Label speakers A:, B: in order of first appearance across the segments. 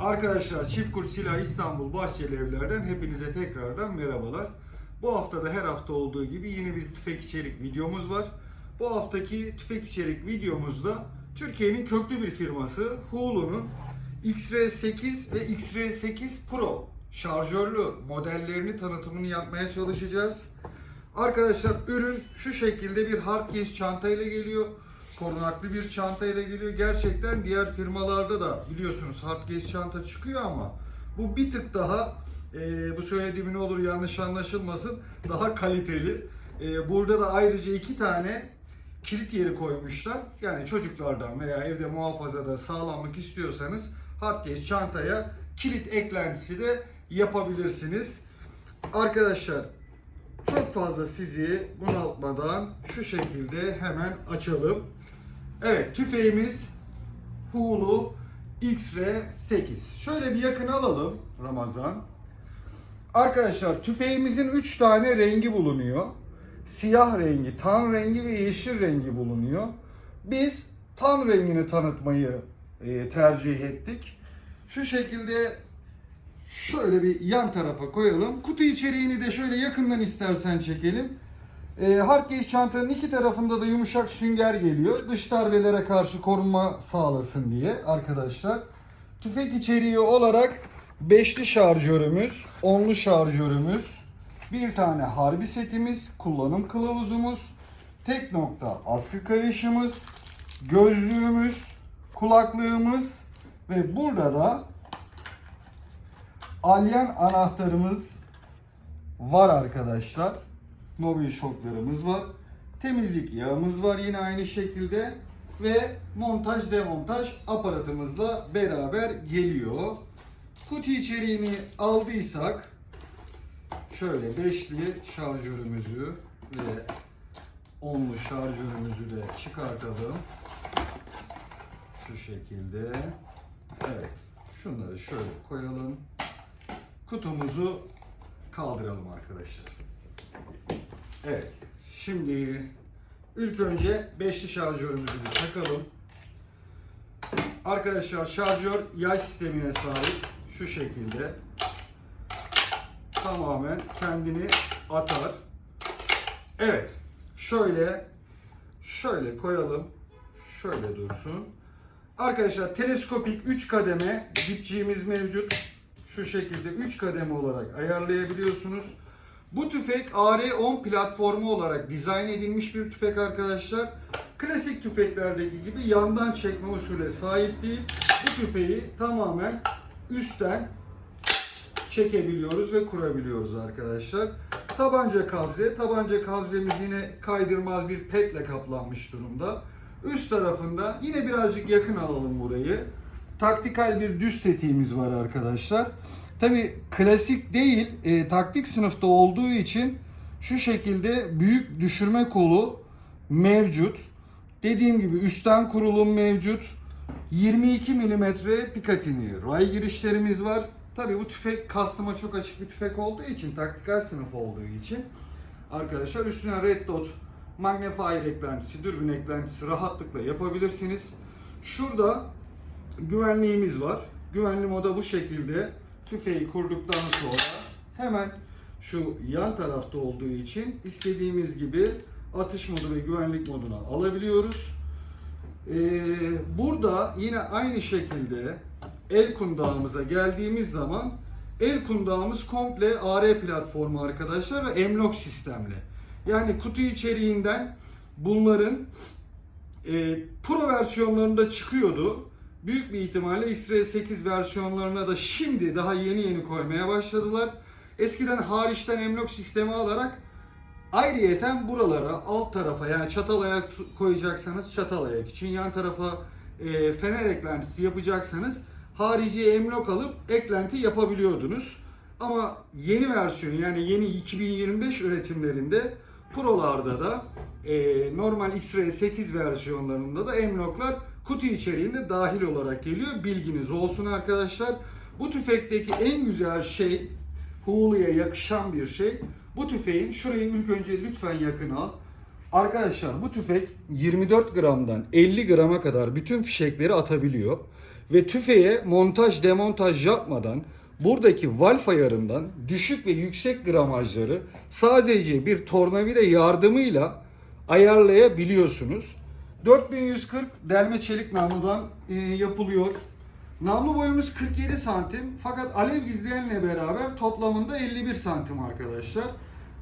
A: Arkadaşlar Çift Kurt Silah İstanbul Bahçeli Evler'den hepinize tekrardan merhabalar. Bu hafta da her hafta olduğu gibi yine bir tüfek içerik videomuz var. Bu haftaki tüfek içerik videomuzda Türkiye'nin köklü bir firması Hulu'nun XR8 ve XR8 Pro şarjörlü modellerini tanıtımını yapmaya çalışacağız. Arkadaşlar ürün şu şekilde bir hard case çantayla geliyor. Korunaklı bir çantayla geliyor. Gerçekten diğer firmalarda da biliyorsunuz hard case çanta çıkıyor ama bu bir tık daha e, bu söylediğim ne olur yanlış anlaşılmasın daha kaliteli. E, burada da ayrıca iki tane kilit yeri koymuşlar. Yani çocuklardan veya evde muhafazada sağlamlık istiyorsanız hard case çantaya kilit eklentisi de yapabilirsiniz. Arkadaşlar çok fazla sizi bunaltmadan şu şekilde hemen açalım. Evet tüfeğimiz Hulu XR8. Şöyle bir yakın alalım Ramazan. Arkadaşlar tüfeğimizin 3 tane rengi bulunuyor. Siyah rengi, tan rengi ve yeşil rengi bulunuyor. Biz tan rengini tanıtmayı e, tercih ettik. Şu şekilde şöyle bir yan tarafa koyalım. Kutu içeriğini de şöyle yakından istersen çekelim. E, Hardcase çantanın iki tarafında da yumuşak sünger geliyor. Dış darbelere karşı korunma sağlasın diye arkadaşlar. Tüfek içeriği olarak beşli şarjörümüz, onlu şarjörümüz, bir tane harbi setimiz, kullanım kılavuzumuz, tek nokta askı kayışımız, gözlüğümüz, kulaklığımız ve burada da alyan anahtarımız var arkadaşlar. Mobil şoklarımız var. Temizlik yağımız var yine aynı şekilde. Ve montaj demontaj aparatımızla beraber geliyor. Kutu içeriğini aldıysak şöyle beşli şarjörümüzü ve onlu şarjörümüzü de çıkartalım. Şu şekilde. Evet. Şunları şöyle koyalım. Kutumuzu kaldıralım arkadaşlar. Evet. Şimdi ilk önce beşli şarjörümüzü takalım. Arkadaşlar şarjör yay sistemine sahip. Şu şekilde. Tamamen kendini atar. Evet. Şöyle şöyle koyalım. Şöyle dursun. Arkadaşlar teleskopik 3 kademe dipçiğimiz mevcut. Şu şekilde 3 kademe olarak ayarlayabiliyorsunuz. Bu tüfek AR-10 platformu olarak dizayn edilmiş bir tüfek arkadaşlar. Klasik tüfeklerdeki gibi yandan çekme usulüne sahip değil. Bu tüfeği tamamen üstten çekebiliyoruz ve kurabiliyoruz arkadaşlar. Tabanca kabze, tabanca kabzemiz yine kaydırmaz bir petle kaplanmış durumda. Üst tarafında yine birazcık yakın alalım burayı. Taktikal bir düz tetiğimiz var arkadaşlar. Tabi klasik değil, e, taktik sınıfta olduğu için şu şekilde büyük düşürme kolu mevcut. Dediğim gibi üstten kurulum mevcut. 22 mm Picatinny ray girişlerimiz var. Tabi bu tüfek kastıma çok açık bir tüfek olduğu için, taktikal sınıf olduğu için arkadaşlar üstüne red dot magnifier eklentisi, dürbün eklentisi rahatlıkla yapabilirsiniz. Şurada güvenliğimiz var. Güvenli moda bu şekilde tüfeği kurduktan sonra hemen şu yan tarafta olduğu için istediğimiz gibi atış modu ve güvenlik moduna alabiliyoruz. Ee, burada yine aynı şekilde el kundağımıza geldiğimiz zaman el kundağımız komple AR platformu arkadaşlar ve emlok sistemli. Yani kutu içeriğinden bunların e, Pro versiyonlarında çıkıyordu. Büyük bir ihtimalle XR8 versiyonlarına da şimdi daha yeni yeni koymaya başladılar. Eskiden hariçten emlok sistemi alarak ayrıyeten buralara alt tarafa yani çatal ayak koyacaksanız çatal ayak için yan tarafa e, fener eklentisi yapacaksanız harici emlok alıp eklenti yapabiliyordunuz. Ama yeni versiyonu yani yeni 2025 üretimlerinde Pro'larda da e, normal X-Ray 8 versiyonlarında da emloklar kutu içeriğinde dahil olarak geliyor. Bilginiz olsun arkadaşlar. Bu tüfekteki en güzel şey Hulu'ya yakışan bir şey. Bu tüfeğin şurayı ilk önce lütfen yakın al. Arkadaşlar bu tüfek 24 gramdan 50 grama kadar bütün fişekleri atabiliyor. ve tüfeğe montaj demontaj yapmadan buradaki valf ayarından düşük ve yüksek gramajları sadece bir tornavida yardımıyla ayarlayabiliyorsunuz. 4140 delme çelik namludan e, yapılıyor. Namlu boyumuz 47 santim fakat alev gizleyenle beraber toplamında 51 santim arkadaşlar.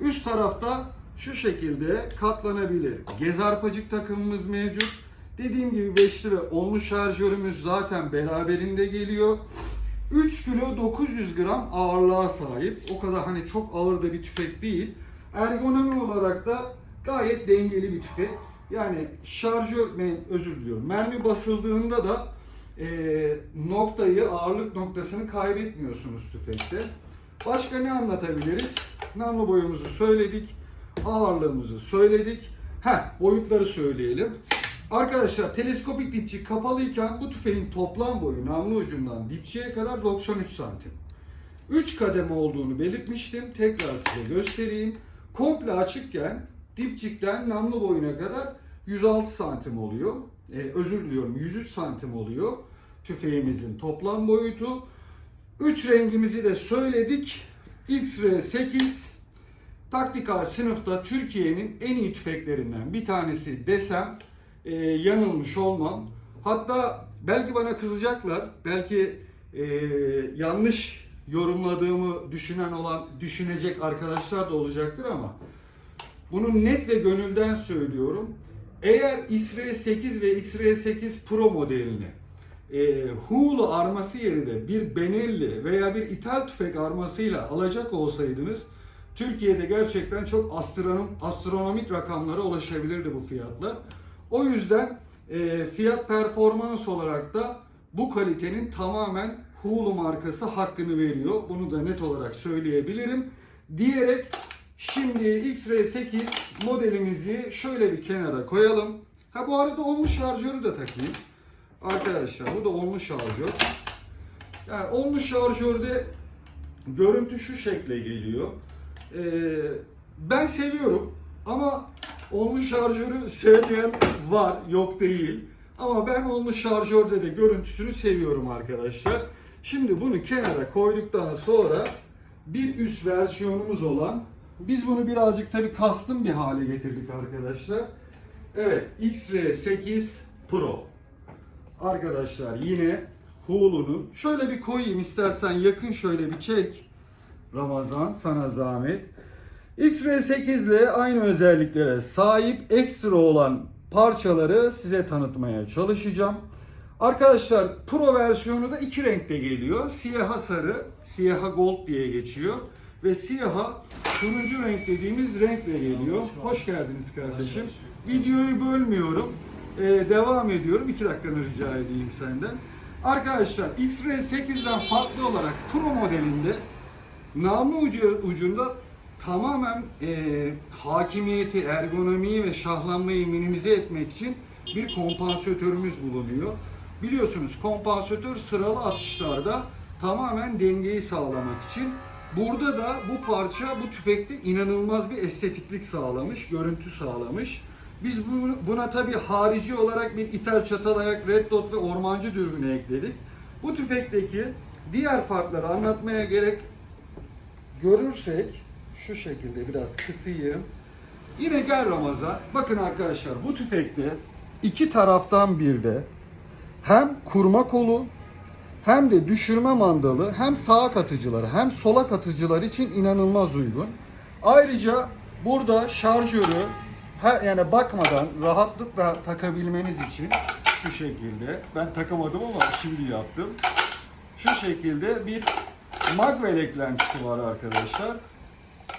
A: Üst tarafta şu şekilde katlanabilir gez arpacık takımımız mevcut. Dediğim gibi beşli ve onlu şarjörümüz zaten beraberinde geliyor. 3 kilo 900 gram ağırlığa sahip. O kadar hani çok ağır da bir tüfek değil. Ergonomi olarak da gayet dengeli bir tüfek. Yani şarjör, özür diliyorum. Mermi basıldığında da e, noktayı, ağırlık noktasını kaybetmiyorsunuz tüfekte. Başka ne anlatabiliriz? Namlu boyumuzu söyledik. Ağırlığımızı söyledik. Heh, boyutları söyleyelim. Arkadaşlar teleskopik dipçik kapalıyken bu tüfeğin toplam boyu namlu ucundan dipçiye kadar 93 santim. 3 kademe olduğunu belirtmiştim. Tekrar size göstereyim. Komple açıkken dipçikten namlu boyuna kadar 106 santim oluyor. Ee, özür diliyorum 103 santim oluyor. Tüfeğimizin toplam boyutu. 3 rengimizi de söyledik. X-R8 taktikal sınıfta Türkiye'nin en iyi tüfeklerinden bir tanesi desem e, yanılmış olmam. Hatta belki bana kızacaklar, belki e, yanlış yorumladığımı düşünen olan, düşünecek arkadaşlar da olacaktır ama bunu net ve gönülden söylüyorum. Eğer X-Ray8 ve X-Ray8 Pro modelini e, Hulu arması yerine bir Benelli veya bir ithal tüfek armasıyla alacak olsaydınız Türkiye'de gerçekten çok astronom, astronomik rakamlara ulaşabilirdi bu fiyatlar. O yüzden e, fiyat performans olarak da bu kalitenin tamamen Hulu markası hakkını veriyor. Bunu da net olarak söyleyebilirim. Diyerek şimdi X-Ray 8 modelimizi şöyle bir kenara koyalım. Ha bu arada onlu şarjörü de takayım. Arkadaşlar bu da onlu şarjör. Yani onlu şarjörde görüntü şu şekle geliyor. Ee, ben seviyorum ama onlu şarjörü sevmeyen var, yok değil. Ama ben onlu şarjörde de görüntüsünü seviyorum arkadaşlar. Şimdi bunu kenara koyduktan sonra bir üst versiyonumuz olan biz bunu birazcık tabii kastım bir hale getirdik arkadaşlar. Evet, X-Ray 8 Pro. Arkadaşlar yine Hulu'nun şöyle bir koyayım istersen yakın şöyle bir çek. Ramazan sana zahmet. X-Ray 8 ile aynı özelliklere sahip ekstra olan parçaları size tanıtmaya çalışacağım. Arkadaşlar Pro versiyonu da iki renkte geliyor. Siyaha sarı, siyaha gold diye geçiyor. Ve siyaha turuncu renk dediğimiz renkle geliyor. Hoş geldiniz kardeşim. Videoyu bölmüyorum. Ee, devam ediyorum. İki dakikanı rica edeyim senden. Arkadaşlar X-Ray 8'den farklı olarak Pro modelinde namlu ucu, ucunda tamamen e, hakimiyeti, ergonomiyi ve şahlanmayı minimize etmek için bir kompansatörümüz bulunuyor. Biliyorsunuz kompansatör sıralı atışlarda tamamen dengeyi sağlamak için. Burada da bu parça bu tüfekte inanılmaz bir estetiklik sağlamış, görüntü sağlamış. Biz buna tabi harici olarak bir ithal çatal ayak, red dot ve ormancı dürbünü ekledik. Bu tüfekteki diğer farkları anlatmaya gerek görürsek şu şekilde biraz kısayım. Yine gel Ramazan. Bakın arkadaşlar bu tüfekte iki taraftan bir de hem kurma kolu hem de düşürme mandalı hem sağ katıcıları hem sola katıcılar için inanılmaz uygun. Ayrıca burada şarjörü her, yani bakmadan rahatlıkla takabilmeniz için şu şekilde ben takamadım ama şimdi yaptım. Şu şekilde bir magvel eklentisi var arkadaşlar.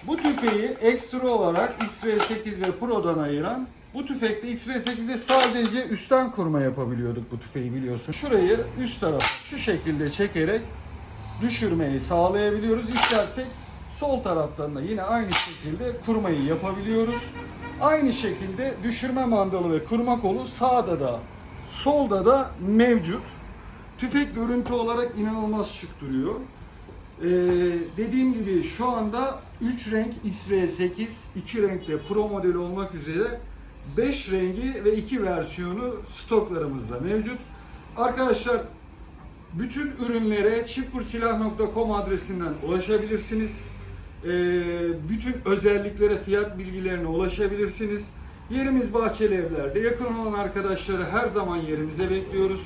A: Bu tüfeği ekstra olarak X-Ray 8 ve Pro'dan ayıran bu tüfekte X-Ray 8'de sadece üstten kurma yapabiliyorduk bu tüfeği biliyorsun. Şurayı üst taraf şu şekilde çekerek düşürmeyi sağlayabiliyoruz. İstersek sol taraftan da yine aynı şekilde kurmayı yapabiliyoruz. Aynı şekilde düşürme mandalı ve kurma kolu sağda da solda da mevcut. Tüfek görüntü olarak inanılmaz şık duruyor. Ee, dediğim gibi şu anda 3 renk X-Ray8, 2 renkte Pro modeli olmak üzere 5 rengi ve 2 versiyonu stoklarımızda mevcut. Arkadaşlar Bütün ürünlere çiftkursilah.com adresinden ulaşabilirsiniz. Ee, bütün özelliklere, fiyat bilgilerine ulaşabilirsiniz. Yerimiz Bahçeli Evler'de. Yakın olan arkadaşları her zaman yerimize bekliyoruz.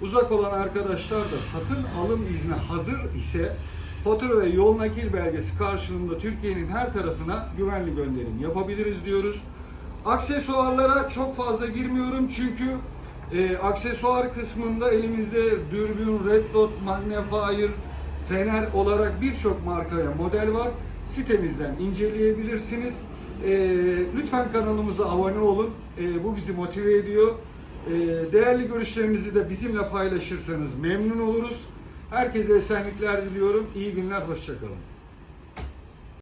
A: Uzak olan arkadaşlar da satın alım izni hazır ise fatura ve yol nakil belgesi karşılığında Türkiye'nin her tarafına güvenli gönderim yapabiliriz diyoruz. Aksesuarlara çok fazla girmiyorum çünkü e, aksesuar kısmında elimizde dürbün, red dot, magnifier, fener olarak birçok markaya model var. Sitemizden inceleyebilirsiniz. E, lütfen kanalımıza abone olun. E, bu bizi motive ediyor. E, değerli görüşlerinizi de bizimle paylaşırsanız memnun oluruz. Herkese esenlikler diliyorum. İyi günler, hoşçakalın.